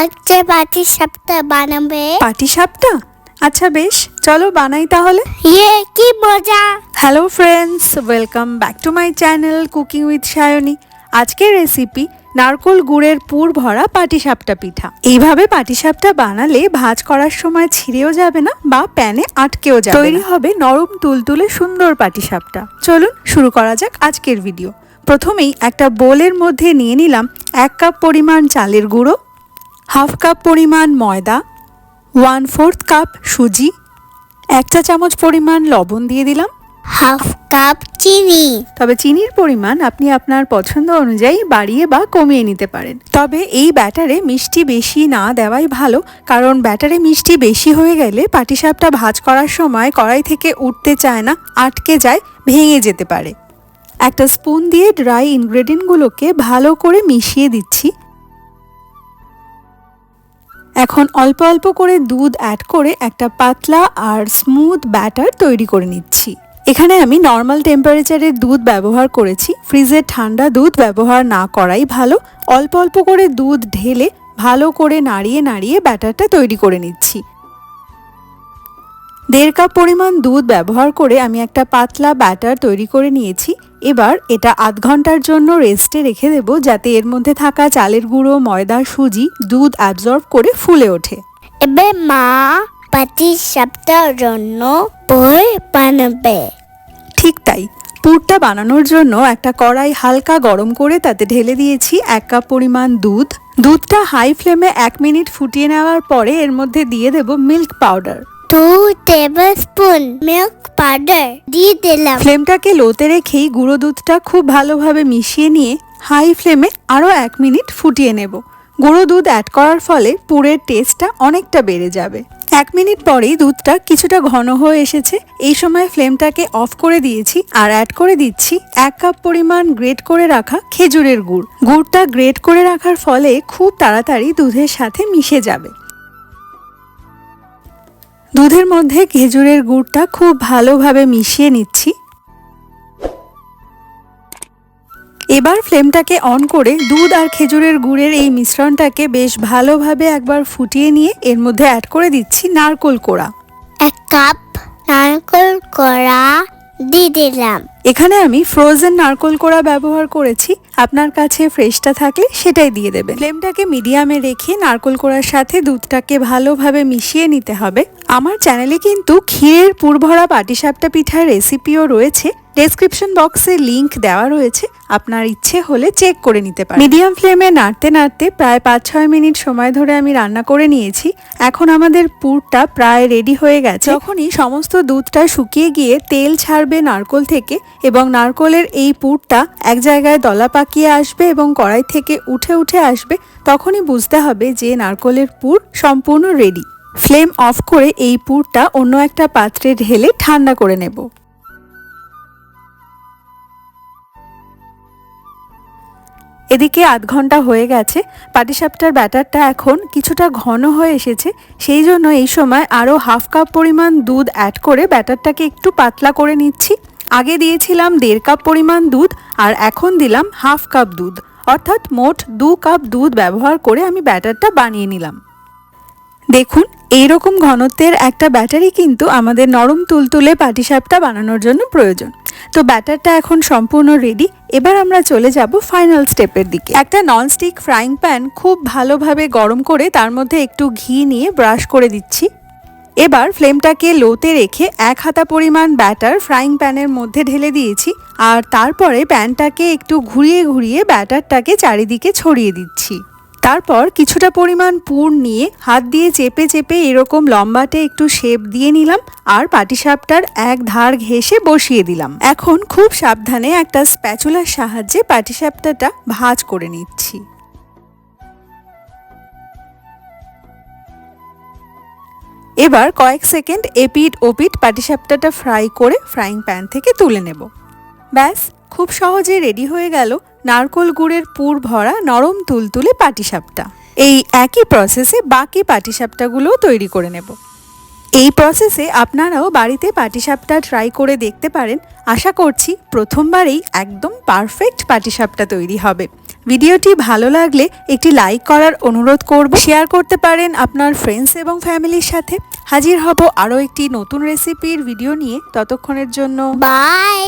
আজকে পাটি সাপটা বানাবে। পাটিসাপটা আচ্ছা বেশ চলো বানাই তাহলে। ইয়ে কি মজা। Hello friends welcome back to my channel cooking with Sayani আজকের রেসিপি নারকোল গুড়ের পুর ভরা পাটিসাপটা পিঠা। এইভাবে পাটিসাপটা বানালে ভাজ করার সময় ছিঁড়েও যাবে না বা প্যানে আটকেও যাবে তৈরি হবে নরম তুলতুলে সুন্দর পাটিসাপটা চলুন শুরু করা যাক আজকের ভিডিও প্রথমেই একটা বোলের মধ্যে নিয়ে নিলাম এক কাপ পরিমাণ চালের গুঁড়ো হাফ কাপ পরিমাণ ময়দা ওয়ান ফোর্থ কাপ সুজি এক চা চামচ পরিমাণ লবণ দিয়ে দিলাম। হাফ কাপ চিনি। তবে চিনির পরিমাণ আপনি আপনার পছন্দ অনুযায়ী বাড়িয়ে বা কমিয়ে নিতে পারেন। তবে এই ব্যাটারে মিষ্টি বেশি না দেওয়াই ভালো কারণ ব্যাটারে মিষ্টি বেশি হয়ে গেলে পাটিসাপটা ভাজ করার সময় কড়াই থেকে উঠতে চায় না আটকে যায় ভেঙে যেতে পারে। একটা স্পুন দিয়ে ড্রাই ইনগ্রেডিয়েন্টগুলোকে ভালো করে মিশিয়ে দিচ্ছি। এখন অল্প অল্প করে দুধ অ্যাড করে একটা পাতলা আর স্মুথ ব্যাটার তৈরি করে নিচ্ছি। এখানে আমি নর্মাল টেম্পারেচারের দুধ ব্যবহার করেছি। ফ্রিজে ঠান্ডা দুধ ব্যবহার না করাই ভালো। অল্প অল্প করে দুধ ঢেলে ভালো করে নাড়িয়ে নাড়িয়ে ব্যাটারটা তৈরি করে নিচ্ছি। দেড় কাপ পরিমাণ দুধ ব্যবহার করে আমি একটা পাতলা ব্যাটার তৈরি করে নিয়েছি। এবার এটা আধ ঘণ্টার জন্য রেস্টে রেখে দেবো যাতে এর মধ্যে থাকা চালের গুঁড়ো ময়দা সুজি দুধ অ্যাবজর্ব করে ফুলে ওঠে। এবার মা পাটি সাপটার জন্য বানাবে। ঠিক তাই। পুরটা বানানোর জন্য একটা কড়াই হালকা গরম করে তাতে ঢেলে দিয়েছি এক কাপ পরিমাণ দুধ। দুধটা হাই ফ্লেমে এক মিনিট ফুটিয়ে নেওয়ার পরে এর মধ্যে দিয়ে দেব milk powder two tablespoon milk powder দিয়ে দিলাম। ফ্লেমটাকে লোতে রেখেই গুঁড়ো দুধটা খুব ভালোভাবে মিশিয়ে নিয়ে হাই ফ্লেমে আরও এক মিনিট ফুটিয়ে নেব। গুঁড়ো দুধ অ্যাড করার ফলে পুরের টেস্টটা অনেকটা বেড়ে যাবে। এক মিনিট পরেই দুধটা কিছুটা ঘন হয়ে এসেছে। এই সময় ফ্লেমটাকে অফ করে দিয়েছি আর অ্যাড করে দিচ্ছি এক কাপ পরিমাণ গ্রেট করে রাখা খেজুরের গুড়। গুড়টা গ্রেট করে রাখার ফলে খুব তাড়াতাড়ি দুধের সাথে মিশে যাবে। দুধের মধ্যে খেজুরের গুড়টা খুব ভালোভাবে মিশিয়ে নিচ্ছি। এবার ফ্লেমটাকে অন করে দুধ আর খেজুরের গুড়ের এই মিশ্রণটাকে বেশ ভালোভাবে একবার ফুটিয়ে নিয়ে এর মধ্যে অ্যাড করে দিচ্ছি নারকোল কোড়া। এক কাপ নারকেল কড়া দিয়ে দিলাম। এখানে আমি ফ্রোজেন নারকোল কোড়া ব্যবহার করেছি। আপনার কাছে ফ্রেশটা থাকলে সেটাই দিয়ে দেবে ফ্লেমটাকে মিডিয়ামে রেখে নারকোল কোড়ার সাথে দুধটাকে ভালোভাবে মিশিয়ে নিতে হবে। আমার চ্যানেলে কিন্তু ক্ষীরের পুরভরা পাটিসাপটা পিঠার রেসিপিও রয়েছে। ডেসক্রিপশন বক্সে লিংক দেওয়া রয়েছে। আপনার ইচ্ছে হলে চেক করে নিতে পারেন। মিডিয়াম ফ্লেমে নাড়তে নাড়তে প্রায় পাঁচ ছয় মিনিট সময় ধরে আমি রান্না করে নিয়েছি। এখন আমাদের পুরটা প্রায় রেডি হয়ে গেছে। যখনই সমস্ত দুধটা শুকিয়ে গিয়ে তেল ছাড়বে নারকোল থেকে এবং নারকোলের এই পুরটা এক জায়গায় দলা পাকিয়ে আসবে এবং কড়াই থেকে উঠে উঠে আসবে, তখনই বুঝতে হবে যে নারকোলের পুর সম্পূর্ণ রেডি ফ্লেম অফ করে এই পুরটা অন্য একটা পাত্রে ঢেলে ঠান্ডা করে নেব। এদিকে আধ ঘণ্টা হয়ে গেছে, পাটিসাপটার ব্যাটারটা এখন কিছুটা ঘন হয়ে এসেছে, সেই জন্য এই সময় আরও হাফ কাপ পরিমাণ দুধ অ্যাড করে ব্যাটারটাকে একটু পাতলা করে নিচ্ছি। আগে দিয়েছিলাম দেড় কাপ পরিমাণ দুধ আর এখন দিলাম হাফ কাপ দুধ। অর্থাৎ মোট দু কাপ দুধ ব্যবহার করে আমি ব্যাটারটা বানিয়ে নিলাম। দেখুন, এইরকম ঘনত্বের একটা ব্যাটারি কিন্তু আমাদের নরম তুলতুলে পাটিসাপটা বানানোর জন্য প্রয়োজন। তো ব্যাটারটা এখন সম্পূর্ণ রেডি এবার আমরা চলে যাব ফাইনাল স্টেপের দিকে। একটা ননস্টিক ফ্রাইং প্যান খুব ভালোভাবে গরম করে তার মধ্যে একটু ঘি নিয়ে ব্রাশ করে দিচ্ছি। এবার ফ্লেমটাকে লোতে রেখে এক হাতা পরিমাণ ব্যাটার ফ্রাইং প্যানের মধ্যে ঢেলে দিয়েছি আর তারপরে প্যানটাকে একটু ঘুরিয়ে ঘুরিয়ে ব্যাটারটাকে চারিদিকে ছড়িয়ে দিচ্ছি। তারপর কিছুটা পরিমাণ পুর নিয়ে হাত দিয়ে চেপে চেপে এরকম লম্বাটে একটু শেপ দিয়ে নিলাম আর পাটিসাপটার এক ধার ঘেঁষে বসিয়ে দিলাম। এখন খুব সাবধানে একটা স্প্যাচুলার সাহায্যে পাটিসাপটাটা ভাঁজ করে নিচ্ছি। এবার কয়েক সেকেন্ড এপিট ওপিট পাটিসাপটাটা ফ্রাই করে ফ্রাইং প্যান থেকে তুলে নেব। ব্যাস, খুব সহজে রেডি হয়ে গেল নারকোল গুড়ের পুর ভরা নরম তুলতুলে পাটিসাপটা। এই একই প্রসেসে বাকি পাটিসাপটাগুলোও তৈরি করে নেব। এই প্রসেসে আপনারাও বাড়িতে পাটিসাপটা ট্রাই করে দেখতে পারেন। আশা করছি প্রথমবারেই একদম পারফেক্ট পাটিসাপটা তৈরি হবে। ভিডিওটি ভালো লাগলে একটি লাইক করার অনুরোধ করব। শেয়ার করতে পারেন আপনার ফ্রেন্ডস এবং ফ্যামিলির সাথে। হাজির হব আরও একটি নতুন রেসিপির ভিডিও নিয়ে। ততক্ষণের জন্য বাই